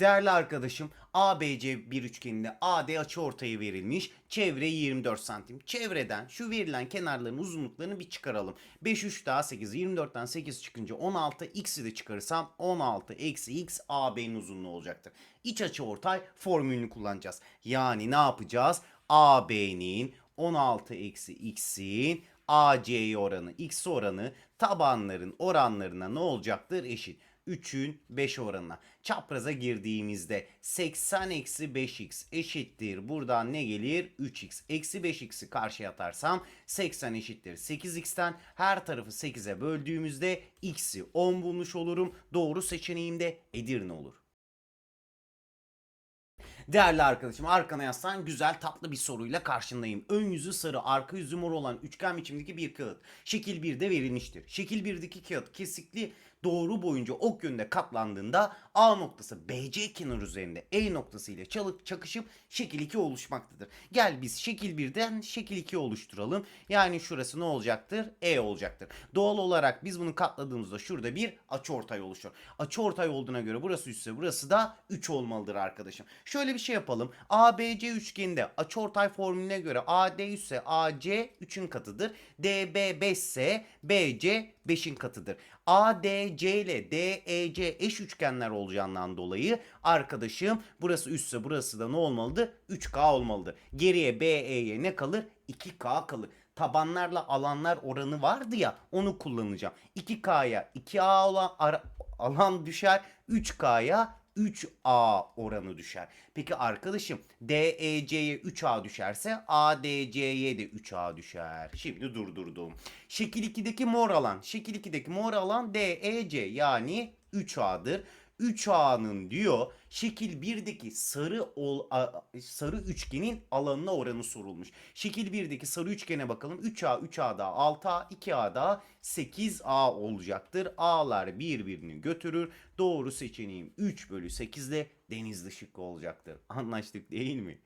Değerli arkadaşım ABC bir üçgeninde AD açıortayı verilmiş. Çevre 24 santim. Çevreden şu verilen kenarların uzunluklarını bir çıkaralım. 5 3 daha 8 24'ten 8 çıkınca 16 x'i de çıkarırsam 16 eksi x AB'nin uzunluğu olacaktır. İç açıortay formülünü kullanacağız. Yani ne yapacağız? AB'nin 16 eksi x'in AC'ye oranı, x oranı tabanların oranlarına ne olacaktır? Eşit. 3'ün 5 oranına. Çapraza girdiğimizde 80 eksi 5x eşittir. Buradan ne gelir? 3x. Eksi 5x'i karşıya atarsam 80 eşittir. 8x'ten her tarafı 8'e böldüğümüzde x'i 10 bulmuş olurum. Doğru seçeneğim de Edirne olur. Değerli arkadaşım arkana yaslan güzel tatlı bir soruyla karşındayım. Ön yüzü sarı arka yüzü mor olan üçgen biçimdeki bir kağıt. Şekil 1'de verilmiştir. Şekil 1'deki kağıt kesikli doğru boyunca ok yönde katlandığında A noktası BC kenar üzerinde E noktası ile çakışıp şekil 2 oluşmaktadır. Gel biz şekil 1'den şekil 2 oluşturalım. Yani şurası ne olacaktır? E olacaktır. Doğal olarak biz bunu katladığımızda şurada bir açıortay oluşur. Açıortay olduğuna göre burası 3 ise burası da 3 olmalıdır arkadaşım. Şöyle bir şey yapalım. ABC üçgeninde açıortay formülüne göre AD 3 ise AC 3'ün katıdır. DB 5 ise BC 5'in katıdır. ADC ile DEC eş üçgenler olacağından dolayı arkadaşım burası 3 ise burası da ne olmalıdır? 3K olmalıdır. Geriye BE'ye ne kalır? 2K kalır. Tabanlarla alanlar oranı vardı ya onu kullanacağım. 2K'ya 2A olan ara- alan düşer. 3K'ya 3A oranı düşer. Peki arkadaşım DEC'ye 3A düşerse ADC'ye de 3A düşer. Şimdi durdurdum. Şekil 2'deki mor alan. Şekil 2'deki mor alan DEC yani 3A'dır. 3A'nın diyor şekil 1'deki sarı ol, a- sarı üçgenin alanına oranı sorulmuş. Şekil 1'deki sarı üçgene bakalım. 3A, 3A daha 6A, 2A daha 8A olacaktır. A'lar birbirini götürür. Doğru seçeneğim 3 bölü 8 ile denizli şıkkı olacaktır. Anlaştık değil mi?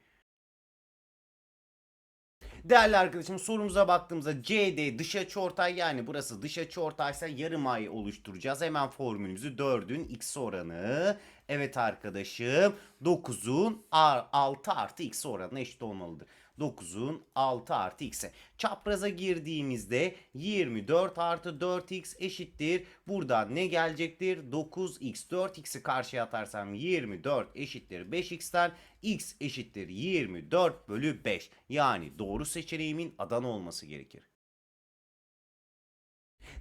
Değerli arkadaşım sorumuza baktığımızda CD dış açıortay yani burası dış açıortaysa yarım ay oluşturacağız. Hemen formülümüzü 4'ün x oranı. Evet arkadaşım 9'un 6 artı x oranına eşit olmalıdır. 9'un 6 artı x'e. Çapraza girdiğimizde 24 artı 4x eşittir. Buradan ne gelecektir? 9x 4x'i karşıya atarsam 24 eşittir 5x'ten x eşittir 24 bölü 5. Yani doğru seçeneğimin Adana olması gerekir.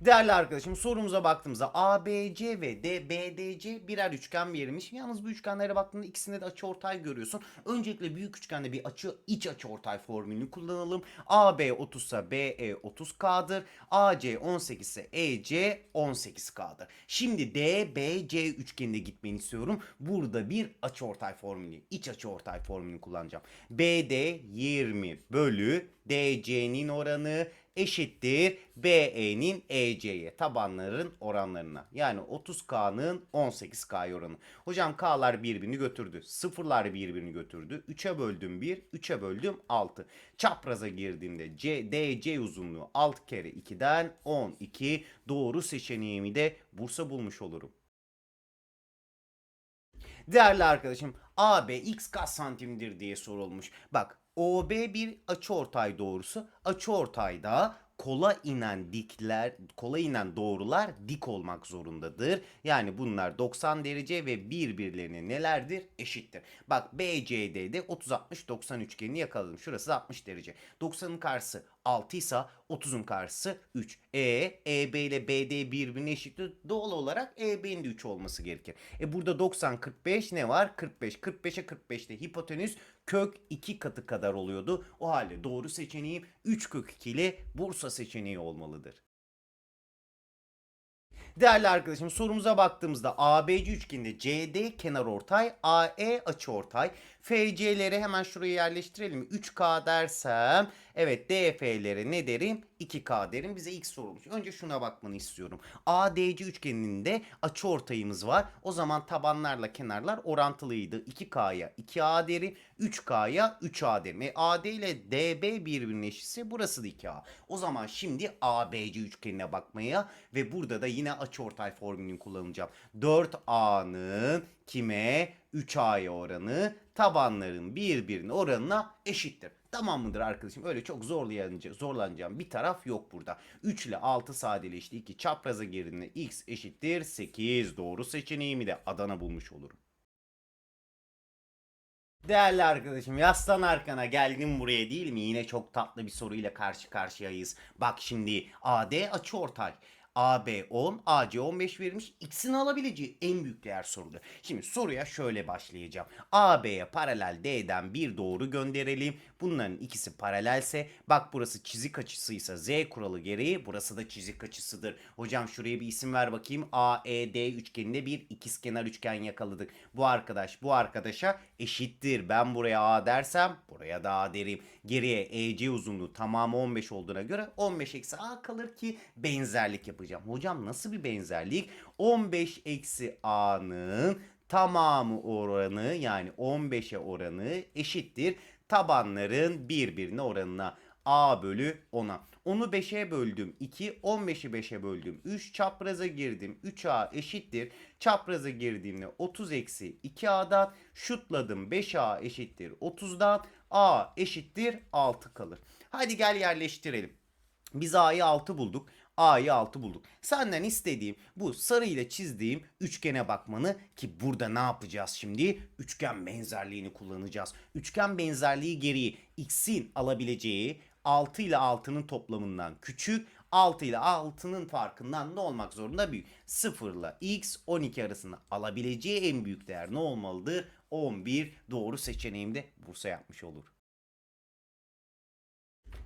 Değerli arkadaşım sorumuza baktığımızda ABC ve D, BDC birer üçgen verilmiş. Yalnız bu üçgenlere baktığında ikisinde de açıortay görüyorsun. Öncelikle büyük üçgende bir açı iç açıortay formülünü kullanalım. AB 30 ise BE 30K'dır. AC 18 ise EC 18K'dır. Şimdi DBC üçgenine gitmeni istiyorum. Burada bir açıortay formülü, iç açıortay formülünü kullanacağım. BD 20 bölü DC'nin oranı eşittir BE'nin EC'ye tabanların oranlarına. Yani 30K'nın 18K oranı. Hocam K'lar birbirini götürdü. Sıfırlar birbirini götürdü. 3'e böldüm 1, 3'e böldüm 6. Çapraza girdiğimde C, DC uzunluğu 6 kere 2'den 12. Doğru seçeneğimi de Bursa bulmuş olurum. Değerli arkadaşım AB x kaç santimdir diye sorulmuş. Bak OB bir açıortay doğrusu. Açıortayda kola inen dikler, kola inen doğrular dik olmak zorundadır. Yani bunlar 90 derece ve birbirlerine nelerdir? Eşittir. Bak BCD'de 30 60 90 üçgenini yakaladım. Şurası da 60 derece. 90'ın karşısı 6 ise 30'un karşısı 3. E, EB ile BD birbirine eşittir. Doğal olarak EB'nin de 3 olması gerekir. E burada 90 45 ne var? 45. 45'e 45'te hipotenüs kök 2 katı kadar oluyordu. O halde doğru seçeneğim 3 kök 2 ile Bursa seçeneği olmalıdır. Değerli arkadaşım sorumuza baktığımızda ABC üçgeninde CD kenarortay, AE açıortay. FC'leri hemen şuraya yerleştirelim. 3K dersem Evet DF'lere ne derim? 2K derim. Bize ilk sorulmuş. Önce şuna bakmanı istiyorum. ADC üçgeninde açı ortayımız var. O zaman tabanlarla kenarlar orantılıydı. 2K'ya 2A derim. 3K'ya 3A derim. E, AD ile DB birbirinin eşitse burası da 2A. O zaman şimdi ABC üçgenine bakmaya ve burada da yine açıortay formülünü kullanacağım. 4A'nın kime 3A'ya oranı tabanların birbirine oranına eşittir. Tamam mıdır arkadaşım? Öyle çok zorlayınca, zorlanacağım bir taraf yok burada. 3 ile 6 sadeleşti. 2 çapraza girdiğinde x eşittir 8. Doğru seçeneğimi de Adana bulmuş olurum. Değerli arkadaşım yaslan arkana geldim buraya değil mi? Yine çok tatlı bir soruyla karşı karşıyayız. Bak şimdi AD açıortay. AB 10, AC 15 verilmiş. X'in alabileceği en büyük değer sorulu. Şimdi soruya şöyle başlayacağım. AB'ye paralel D'den bir doğru gönderelim. Bunların ikisi paralelse bak burası çizik açısıysa Z kuralı gereği burası da çizik açısıdır. Hocam şuraya bir isim ver bakayım. AED üçgeninde bir ikizkenar üçgen yakaladık. Bu arkadaş bu arkadaşa eşittir. Ben buraya A dersem buraya da A derim. Geriye EC uzunluğu tamamı 15 olduğuna göre 15 eksi A kalır ki benzerlik yapacağım. Hocam nasıl bir benzerlik? 15 eksi A'nın tamamı oranı yani 15'e oranı eşittir. Tabanların birbirine oranına A bölü 10'a. Onu 5'e böldüm 2, 15'i 5'e böldüm 3, çapraza girdim 3A eşittir. Çapraza girdiğimde 30 eksi 2A'dan şutladım 5A eşittir 30'dan A eşittir 6 kalır. Hadi gel yerleştirelim. Biz A'yı 6 bulduk. A'yı 6 bulduk. Senden istediğim bu sarı ile çizdiğim üçgene bakmanı ki burada ne yapacağız şimdi? Üçgen benzerliğini kullanacağız. Üçgen benzerliği gereği x'in alabileceği 6 ile 6'nın toplamından küçük 6 ile 6'nın farkından ne olmak zorunda büyük. 0 ile x 12 arasında alabileceği en büyük değer ne olmalıdır? 11 doğru seçeneğimde Bursa yapmış olur.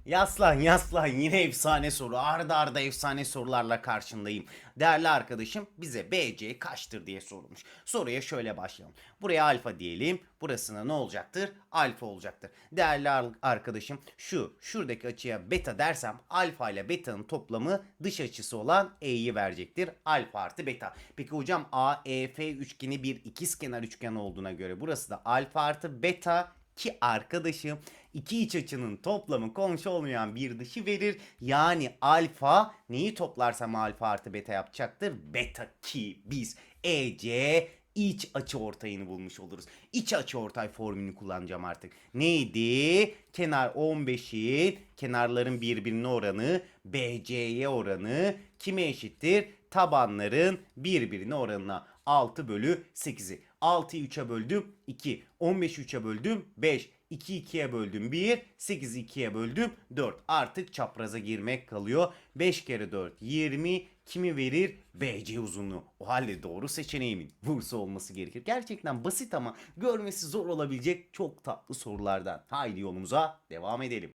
Yaslan yaslan yine efsane soru. Arda arda efsane sorularla karşındayım. Değerli arkadaşım bize BC kaçtır diye sorulmuş. Soruya şöyle başlayalım. Buraya alfa diyelim. Burasına ne olacaktır? Alfa olacaktır. Değerli ar- arkadaşım şu şuradaki açıya beta dersem alfa ile beta'nın toplamı dış açısı olan E'yi verecektir. Alfa artı beta. Peki hocam AEF üçgeni bir ikizkenar üçgen olduğuna göre burası da alfa artı beta ki arkadaşım iki iç açının toplamı komşu olmayan bir dışı verir. Yani alfa neyi toplarsam alfa artı beta yapacaktır? Beta ki biz EC iç açı ortayını bulmuş oluruz. İç açı ortay formülünü kullanacağım artık. Neydi? Kenar 15'in kenarların birbirine oranı BC'ye oranı kime eşittir? Tabanların birbirine oranına 6 bölü 8'i. 6'yı 3'e böldüm 2. 15'i 3'e böldüm 5. 2 2'ye böldüm 1. 8'i 2'ye böldüm 4. Artık çapraza girmek kalıyor. 5 kere 4 20. Kimi verir? BC uzunluğu. O halde doğru seçeneğimin Bursa olması gerekir. Gerçekten basit ama görmesi zor olabilecek çok tatlı sorulardan. Haydi yolumuza devam edelim.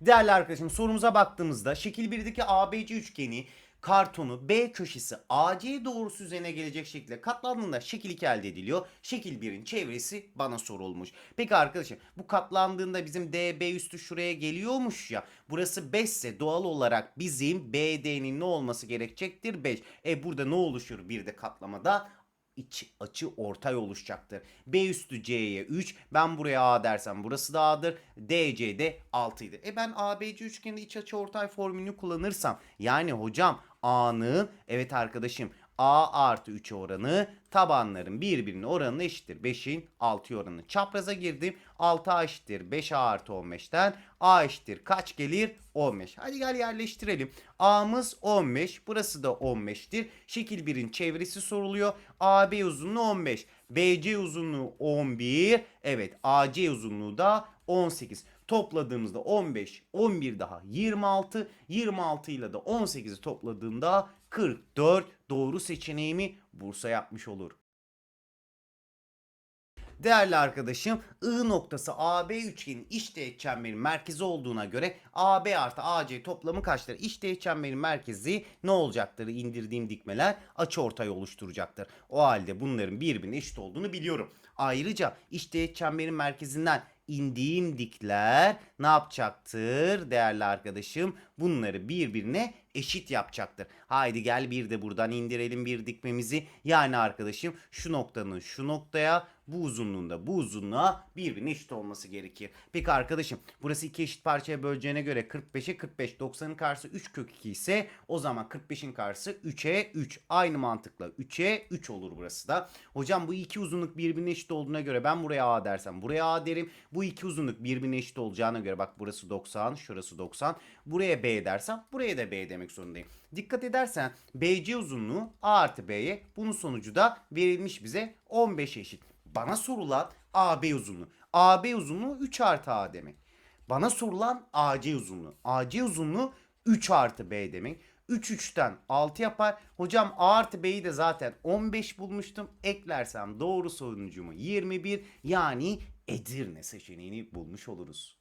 Değerli arkadaşım sorumuza baktığımızda şekil 1'deki ABC üçgeni kartonu B köşesi AC doğrusu üzerine gelecek şekilde katlandığında şekil 2 elde ediliyor. Şekil 1'in çevresi bana sorulmuş. Peki arkadaşım bu katlandığında bizim DB üstü şuraya geliyormuş ya. Burası 5 ise doğal olarak bizim BD'nin ne olması gerekecektir? 5. E burada ne oluşur bir de katlamada? İç açı ortay oluşacaktır. B üstü C'ye 3. Ben buraya A dersem burası da A'dır. DC de 6 idi. E ben ABC üçgeninde iç açı ortay formülünü kullanırsam yani hocam A'nın evet arkadaşım A artı 3 oranı tabanların birbirine oranına eşittir. 5'in 6 oranı. Çapraza girdim. 6A eşittir. 5A artı 15'ten A eşittir. Kaç gelir? 15. Hadi gel yerleştirelim. A'mız 15. Burası da 15'tir. Şekil 1'in çevresi soruluyor. AB uzunluğu 15. BC uzunluğu 11. Evet AC uzunluğu da 18. Topladığımızda 15, 11 daha 26, 26 ile de 18'i topladığımda 44 doğru seçeneğimi Bursa yapmış olur. Değerli arkadaşım I noktası AB üçgenin iç çemberin merkezi olduğuna göre AB artı AC toplamı kaçtır? İç çemberin merkezi ne olacaktır? İndirdiğim dikmeler açıortay oluşturacaktır. O halde bunların birbirine eşit olduğunu biliyorum. Ayrıca iç çemberin merkezinden indiğim dikler ne yapacaktır değerli arkadaşım? Bunları birbirine eşit yapacaktır. Haydi gel bir de buradan indirelim bir dikmemizi. Yani arkadaşım şu noktanın şu noktaya bu uzunluğunda bu uzunluğa birbirine eşit olması gerekir. Peki arkadaşım burası iki eşit parçaya böleceğine göre 45'e 45 90'ın karşısı 3 kök 2 ise o zaman 45'in karşısı 3'e 3. Aynı mantıkla 3'e 3 olur burası da. Hocam bu iki uzunluk birbirine eşit olduğuna göre ben buraya A dersem buraya A derim. Bu iki uzunluk birbirine eşit olacağına göre bak burası 90 şurası 90. Buraya B dersem buraya da B demek zorundayım. Dikkat edersen BC uzunluğu A artı B'ye bunun sonucu da verilmiş bize 15 eşit. Bana sorulan AB uzunluğu. AB uzunluğu 3 artı A demek. Bana sorulan AC uzunluğu. AC uzunluğu 3 artı B demek. 3 3'ten 6 yapar. Hocam A artı B'yi de zaten 15 bulmuştum. Eklersem doğru sonucumu 21 yani Edirne seçeneğini bulmuş oluruz.